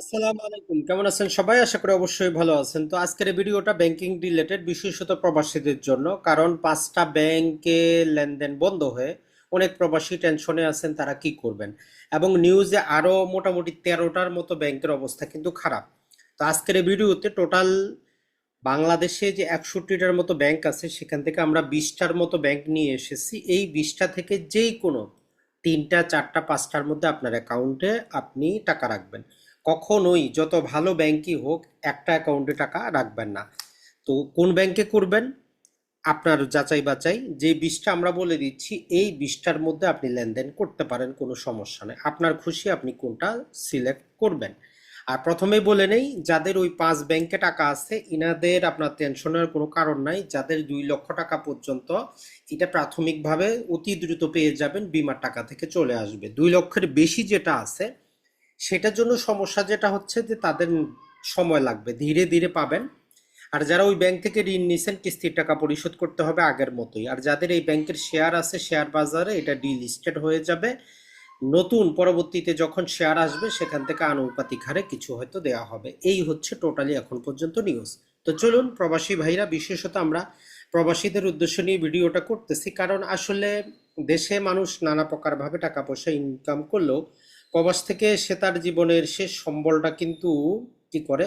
আসসালামু আলাইকুম। কেমন আছেন সবাই? আশা করি অবশ্যই ভালো আছেন। তো আজকের ভিডিওটা ব্যাংকিং রিলেটেড বিশেষত প্রবাসীদের জন্য, কারণ পাঁচটা ব্যাংকে লেনদেন বন্ধ হয়ে অনেক প্রবাসী টেনশনে আছেন, তারা কি করবেন? এবং নিউজে আরও মোটামুটি তেরোটার মতো ব্যাংকের অবস্থা কিন্তু খারাপ। তো আজকের ভিডিওতে টোটাল বাংলাদেশে যে একষট্টিটার মতো ব্যাংক আছে, সেখান থেকে আমরা বিশটার মতো ব্যাংক নিয়ে এসেছি। এই বিশটা থেকে যেই কোনো তিনটা, চারটা, পাঁচটার মধ্যে আপনার অ্যাকাউন্টে আপনি টাকা রাখবেন। কখনোই যত ভালো ব্যাংকই হোক, একটা অ্যাকাউন্টে টাকা রাখবেন না। তো কোন ব্যাংকে করবেন? আপনার যাচাই বাছাই যে বিষটা আমরা বলে দিচ্ছি, এই বিষটার মধ্যে আপনি লেনদেন করতে পারেন, কোনো সমস্যা নেই। আপনার খুশি আপনি কোনটা সিলেক্ট করবেন। আর প্রথমে বলে নেই, যাদের ওই পাঁচ ব্যাংকে টাকা আছে, ইনাদের আপনার টেনশনের কোনো কারণ নাই। যাদের দুই লক্ষ টাকা পর্যন্ত এটা প্রাথমিকভাবে অতি দ্রুত পেয়ে যাবেন, বিমার টাকা থেকে চলে আসবে। দুই লক্ষের বেশি যেটা আছে সেটার জন্য সমস্যা যেটা হচ্ছে যে তাদের সময় লাগবে, ধীরে ধীরে পাবেন। আর যারা ওই ব্যাংক থেকে ঋণ নিছেন, কিস্তির টাকা পরিশোধ করতে হবে আগের মতোই। আর যাদের এই ব্যাংকের শেয়ার আছে শেয়ার বাজারে এটা ডিলিস্টেড হয়ে যাবে। নতুন পরবর্তীতে যখন শেয়ার আসবে, সেখান থেকে আনুপাতিক হারে কিছু হয়তো দেওয়া হবে। এই হচ্ছে টোটালি এখন পর্যন্ত নিউজ তো চলুন, প্রবাসী ভাইরা, বিশেষত আমরা প্রবাসীদের উদ্দেশ্য নিয়ে ভিডিওটা করতেছি। কারণ আসলে দেশে মানুষ নানা প্রকারভাবে টাকা পয়সা ইনকাম করলেও প্রবাস থেকে সে তার জীবনের শেষ সম্বলটা কিন্তু কি করে?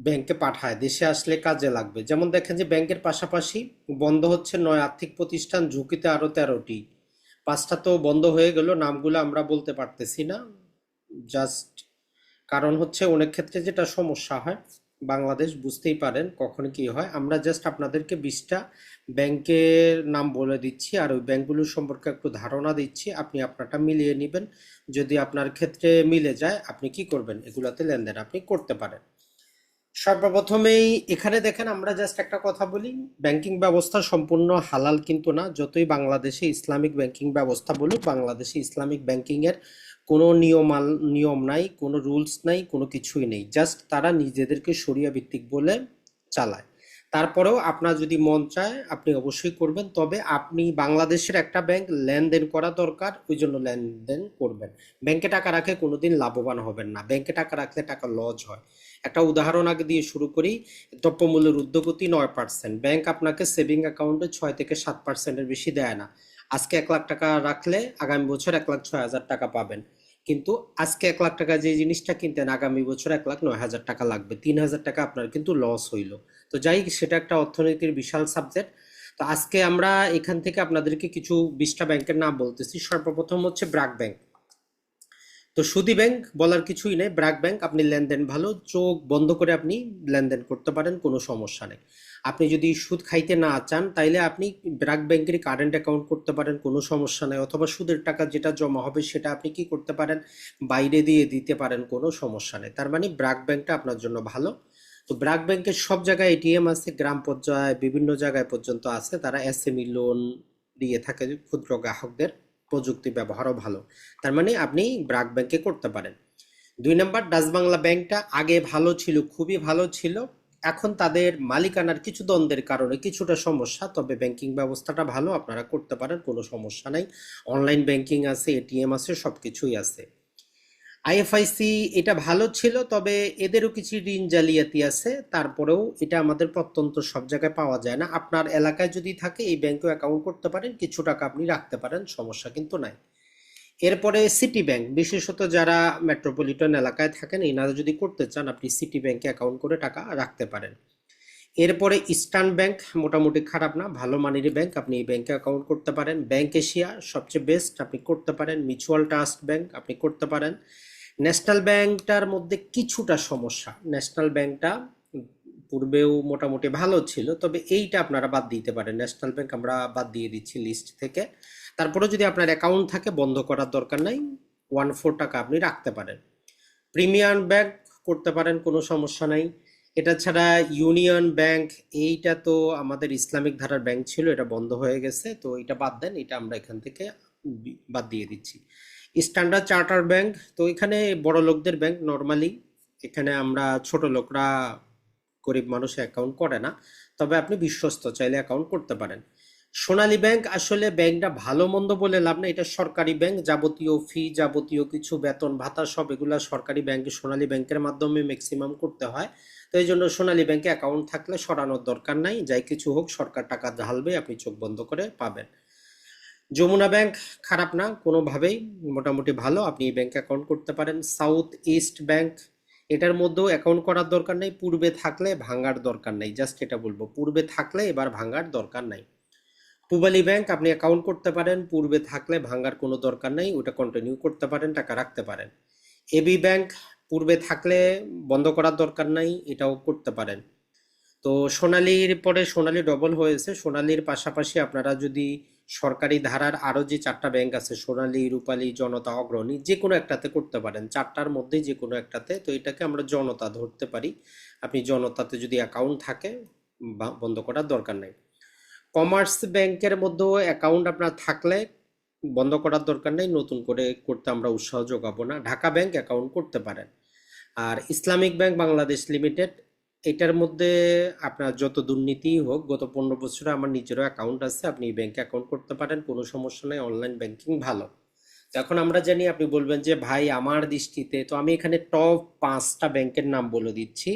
ব্যাংকে পাঠায়। দেশে আসলে কাজে লাগবে। যেমন দেখেন যে ব্যাংকের পাশাপাশি বন্ধ হচ্ছে নয় আর্থিক প্রতিষ্ঠান, ঝুঁকিতে আরও তেরোটি। পাঁচটা তো বন্ধ হয়ে গেল, নামগুলো আমরা বলতে পারতেছি না। জাস্ট কারণ হচ্ছে অনেক ক্ষেত্রে যেটা সমস্যা হয় বাংলাদেশ বুঝতেই পারেন কখন কি হয়। আমরা জাস্ট আপনাদেরকে বিশটা ব্যাংকের নাম বলে দিচ্ছি আর ওই ব্যাংকগুলোর সম্পর্কে একটু ধারণা দিচ্ছি। আপনি আপনারটা মিলিয়ে নেবেন। যদি আপনার ক্ষেত্রে মিলে যায়, আপনি কি করবেন? এগুলাতে লেনদেন আপনি করতে পারেন। সর্বপ্রথমেই এখানে দেখেন, আমরা জাস্ট একটা কথা বলি, ব্যাংকিং ব্যবস্থা সম্পূর্ণ হালাল কিন্তু না। যতই বাংলাদেশে ইসলামিক ব্যাংকিং ব্যবস্থা বলুক, বাংলাদেশে ইসলামিক ব্যাংকিং এর কোনো নিয়ম নিয়ম নাই, কোনো রুলস নাই, কোনো কিছুই নেই। জাস্ট তারা নিজেদেরকে সরিয়া ভিত্তিক বলে চালায়। তারপরেও আপনার যদি মন চায়, আপনি অবশ্যই করবেন। তবে আপনি বাংলাদেশের একটা ব্যাংক লেনদেন করা দরকার, ওই জন্য লেনদেন করবেন। ব্যাংকে টাকা রাখে কোনোদিন লাভবান হবেন না। ব্যাংকে টাকা রাখলে টাকা লজ হয়। একটা উদাহরণ আগে দিয়ে শুরু করি। দ্রব্যমূল্যের ঊর্ধ্বগতি নয় পার্সেন্ট ব্যাংক আপনাকে সেভিং অ্যাকাউন্টে ছয় থেকে সাত পার্সেন্টের বেশি দেয় না। আজকে এক লাখ টাকা রাখলে আগামী বছর এক লাখ ছয় হাজার টাকা পাবেন। কিন্তু আজকে এক লাখ টাকা যে জিনিসটা কিনতেন, আগামী বছর এক লাখ নয় হাজার টাকা লাগবে। তিন হাজার টাকা আপনার কিন্তু লস হইল। তো যাই সেটা একটা অর্থনীতির বিশাল সাবজেক্ট তো আজকে আমরা এখান থেকে আপনাদেরকে কিছু বিশটা ব্যাংকের নাম বলতেছি। সর্বপ্রথম হচ্ছে ব্র্যাক ব্যাংক। তো সুদী ব্যাংক বলার কিছুই নেই। ব্র্যাক ব্যাংক, আপনি লেনদেন ভালো, চোখ বন্ধ করে আপনি লেনদেন করতে পারেন, কোনো সমস্যা নেই। আপনি যদি সুদ খাইতে না চান, তাইলে আপনি ব্র্যাক ব্যাংকের কারেন্ট অ্যাকাউন্ট করতে পারেন, কোনো সমস্যা নেই। অথবা সুদের টাকা যেটা জমা হবে, সেটা আপনি কি করতে পারেন? বাইরে দিয়ে দিতে পারেন, কোনো সমস্যা নেই। তার মানে ব্র্যাক ব্যাংকটা আপনার জন্য ভালো। তো ব্র্যাক ব্যাংকের সব জায়গায় এটিএম আছে, গ্রাম পর্যায়ে, বিভিন্ন জায়গায় পর্যন্ত আছে। তারা এসএমই লোন দিয়ে থাকে, ক্ষুদ্র গ্রাহকদের। প্রযুক্তি ব্যবহারও ভালো। তার মানে আপনি ব্র্যাক ব্যাংকে করতে পারেন। দুই নম্বর, ডাচ বাংলা ব্যাংকটা আগে ভালো ছিল, খুবই ভালো ছিল। এখন তাদের মালিকানার কিছু দ্বন্দ্বের কারণে কিছুটা সমস্যা, তবে ব্যাংকিং ব্যবস্থাটা ভালো, আপনারা করতে পারেন, কোনো সমস্যা নাই। অনলাইন ব্যাংকিং আছে এটিএম আছে সব কিছুই আছে আইএফআইসি এটা ভালো ছিল, তবে এদেরও কিছু ঋণ জালিয়াতি আছে, তারপরেও এটা আমাদের প্রত্যন্ত সব জায়গায় পাওয়া যায় না। আপনার এলাকায় যদি থাকে, এই ব্যাংকেও অ্যাকাউন্ট করতে পারেন, কিছু টাকা আপনি রাখতে পারেন, সমস্যা কিন্তু নাই। এরপরে সিটি ব্যাংক বিশেষত যারা মেট্রোপলিটন এলাকায় থাকেন, এনারা যদি করতে চান, আপনি সিটি ব্যাংকে অ্যাকাউন্ট করে টাকা রাখতে পারেন। এরপরে ইস্টার্ন ব্যাংক মোটামুটি খারাপ না, ভালো মানের ব্যাংক আপনি এই ব্যাংকে অ্যাকাউন্ট করতে পারেন। ব্যাংক এশিয়া সবচেয়ে বেস্ট আপনি করতে পারেন। মিউচুয়াল ট্রাস্ট ব্যাংক আপনি করতে পারেন। ন্যাশনাল ব্যাংকটার মধ্যে কিছুটা সমস্যা ন্যাশনাল ব্যাংকটা পূর্বেও মোটামুটি ভালো ছিল, তবে এইটা আপনারা বাদ দিতে পারেন। ন্যাশনাল ব্যাংক আমরা বাদ দিয়ে দিচ্ছি লিস্ট থেকে। তারপরে যদি আপনার অ্যাকাউন্ট থাকে, বন্ধ করার দরকার নাই ওয়ান ফোর টাকা আপনি রাখতে পারেন। প্রিমিয়াম ব্যাংক করতে পারেন, কোনো সমস্যা নাই। এটা ছাড়া ইউনিয়ন ব্যাংক এইটা তো আমাদের ইসলামিক ধারার ব্যাংক ছিল, এটা বন্ধ হয়ে গেছে, তো এটা বাদ দেন, এটা আমরা এখান থেকে বাদ দিয়ে দিচ্ছি। স্ট্যান্ডার্ড চার্টার ব্যাংক তো এখানে বড় লোকদের ব্যাংক নর্মালি এখানে আমরা ছোট লোকরা গরিব মানুষ অ্যাকাউন্ট করে না, তবে আপনি বিশ্বস্ত, চাইলে অ্যাকাউন্ট করতে পারেন। সোনালী ব্যাংক আসলে ব্যাংকটা ভালো মন্দ বলে লাভ না এটা সরকারি ব্যাংক, যাবতীয় ফি যাবতীয় কিছু বেতন, ভাতা সব এগুলা সরকারি ব্যাংকে, সোনালী ব্যাংকের মাধ্যমে ম্যাক্সিমাম করতে হয়। তো এই জন্য সোনালী ব্যাংকে অ্যাকাউন্ট থাকলে সরানোর দরকার নাই, যাই কিছু হোক, সরকার টাকা ঢালবে, আপনি চোখ বন্ধ করে পাবেন। যমুনা ব্যাংক খারাপ না, কোনোভাবেই মোটামুটি ভালো, আপনি এই ব্যাংকে অ্যাকাউন্ট করতে পারেন। সাউথ ইস্ট ব্যাংক এটার মধ্যেও অ্যাকাউন্ট করার দরকার নেই, পূর্বে থাকলে ভাঙার দরকার নেই। জাস্ট এটা বলব, পূর্বে থাকলে এবার ভাঙার দরকার নাই। পূবালী ব্যাংক আপনি অ্যাকাউন্ট করতে পারেন, পূর্বে থাকলে ভাঙার কোনো দরকার নেই, ওটা কন্টিনিউ করতে পারেন, টাকা রাখতে পারেন। এবি ব্যাংক পূর্বে থাকলে বন্ধ করার দরকার নাই, এটাও করতে পারেন। তো সোনালির পরে সোনালি ডবল হয়েছে, সোনালির পাশাপাশি আপনারা যদি সরকারি ধারার আরও যে চারটা ব্যাংক আছে, সোনালী, রূপালী, জনতা, অগ্রণী, যে কোনো একটাতে করতে পারেন। চারটার মধ্যে যে কোনো একটাতে, তো এটাকে আমরা জনতা ধরতে পারি। আপনি জনতাতে যদি অ্যাকাউন্ট থাকে বন্ধ করার দরকার নেই। কমার্স ব্যাংকের মধ্যেও অ্যাকাউন্ট আপনার থাকলে বন্ধ করার দরকার নেই, নতুন করে করতে আমরা উৎসাহ যোগাবো না। ঢাকা ব্যাংক অ্যাকাউন্ট করতে পারেন। আর ইসলামিক ব্যাংক বাংলাদেশ লিমিটেড এটার মধ্যে আপনার যত দুর্নীতিই হোক, গত পনেরো বছরে আমার নিজেরও অ্যাকাউন্ট আছে, আপনি ব্যাংকে অ্যাকাউন্ট করতে পারেন, কোনো সমস্যা নেই অনলাইন ব্যাংকিং ভালো। এখন আমরা জানি, আপনি বলবেন যে, ভাই, আমার দৃষ্টিতে, তো আমি এখানে টপ পাঁচটা ব্যাংকের নাম বলে দিচ্ছি।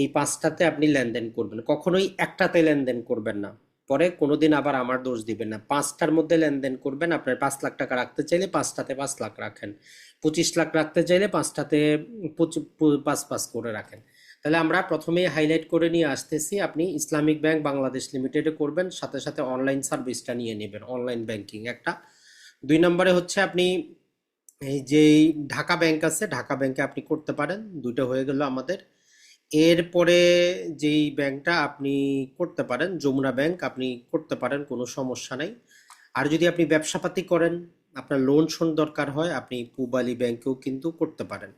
এই পাঁচটাতে আপনি লেনদেন করবেন। কখনোই একটাতে লেনদেন করবেন না। পরে কোনোদিন আবার আমার দোষ দিবেন না। পাঁচটার মধ্যে লেনদেন করবেন, আপনার পাঁচ লাখ টাকা রাখতে চাইলে পাঁচটাতে পাঁচ লাখ রাখেন। পঁচিশ লাখ রাখতে চাইলে পাঁচটাতে পাঁচ পাঁচ করে রাখেন। তাহলে আমরা প্রথমেই হাইলাইট করে নিয়ে আসতেছি, আপনি ইসলামিক ব্যাংক বাংলাদেশ লিমিটেডে করবেন, সাথে সাথে অনলাইন সার্ভিসটা নিয়ে নেবেন অনলাইন ব্যাংকিং একটা। দুই নম্বরে হচ্ছে আপনি এই যে ঢাকা ব্যাংক আছে, ঢাকা ব্যাংকে আপনি করতে পারেন দুটো হয়ে গেল আমাদের। এরপরে যেই ব্যাংকটা আপনি করতে পারেন, যমুনা ব্যাংক আপনি করতে পারেন, কোনো সমস্যা নাই। আর যদি আপনি ব্যবসাপাতি করেন, আপনার লোন শোন দরকার হয়, আপনি পূবালী ব্যাংকেও কিন্তু করতে পারেন।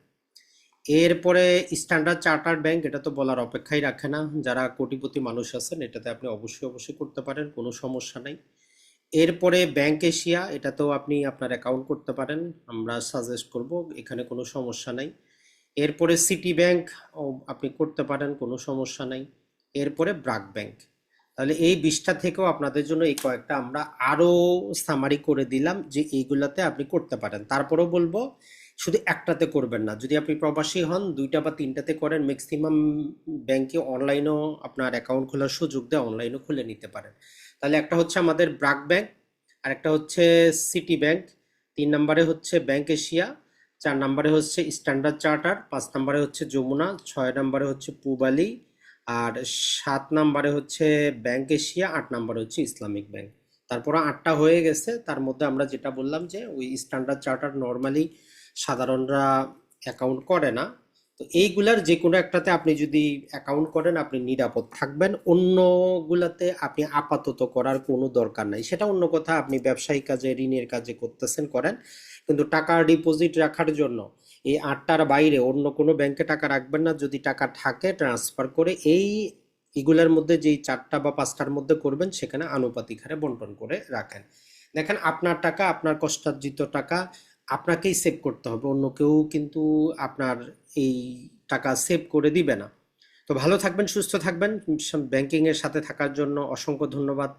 এরপরে স্ট্যান্ডার্ড চার্টার্ড ব্যাংক এটা তো বলার অপেক্ষাই রাখে না। যারা কোটিপতি মানুষ আছেন, এটাতে আপনি অবশ্যই অবশ্যই করতে পারেন, কোনো সমস্যা নাই। এরপরে ব্যাংক এশিয়া এটাতেও আপনি আপনার অ্যাকাউন্ট করতে পারেন। আমরা সাজেস্ট করব, এখানে কোনো সমস্যা নাই। এরপরে সিটি ব্যাংক আপনি করতে পারেন, কোনো সমস্যা নাই। এরপরে ব্রাক ব্যাংক তাহলে এই বিশটা থেকেও আপনাদের জন্য এই কয়েকটা আমরা আরও সামারি করে দিলাম যে এইগুলাতে আপনি করতে পারেন। তারপরেও বলব শুধু একটাতে করবেন না। যদি আপনি প্রবাসী হন, দুইটা বা তিনটাতে করেন ম্যাক্সিমাম ব্যাংকে অনলাইনেও আপনার অ্যাকাউন্ট খোলার সুযোগ দেয় অনলাইনেও খুলে নিতে পারেন। তাহলে একটা হচ্ছে আমাদের ব্রাক ব্যাংক আর একটা হচ্ছে সিটি ব্যাংক, তিন নম্বরে হচ্ছে ব্যাংক এশিয়া, চার নম্বরে হচ্ছে স্ট্যান্ডার্ড চার্টার, পাঁচ নম্বরে হচ্ছে যমুনা, ছয় নম্বরে হচ্ছে পূবালী, আর সাত নম্বরে হচ্ছে ব্যাংক এশিয়া, আট নম্বরে হচ্ছে ইসলামিক ব্যাংক। তারপরে আটটা হয়ে গেছে, তার মধ্যে আমরা যেটা বললাম যে ওই স্ট্যান্ডার্ড চার্টার নর্মালি সাধারণরা অ্যাকাউন্ট করে না। তো এইগুলার যে কোনো একটাতে আপনি যদি অ্যাকাউন্ট করেন, আপনি নিরাপদ থাকবেন। অন্যগুলাতে আপনি আপাতত করার কোনো দরকার নাই। সেটা অন্য কথা, আপনি ব্যবসায়িক কাজে, ঋণের কাজে করতেছেন, করেন। কিন্তু টাকা ডিপোজিট রাখার জন্য এই আটটার বাইরে অন্য কোনো ব্যাংকে টাকা রাখবেন না। যদি টাকা থাকে ট্রান্সফার করে এই এগুলার মধ্যে যেই চারটা বা পাঁচটার মধ্যে করবেন, সেখানে আনুপাতিক হারে বন্টন করে রাখেন। দেখেন, আপনার টাকা, আপনার কষ্টার্জিত টাকা আপনাকেই সেভ করতে হবে। অন্য কেউ কিন্তু আপনার এই টাকা সেভ করে দিবে না। তো ভালো থাকবেন, সুস্থ থাকবেন। ব্যাংকিং এর সাথে থাকার জন্য অসংখ্য ধন্যবাদ।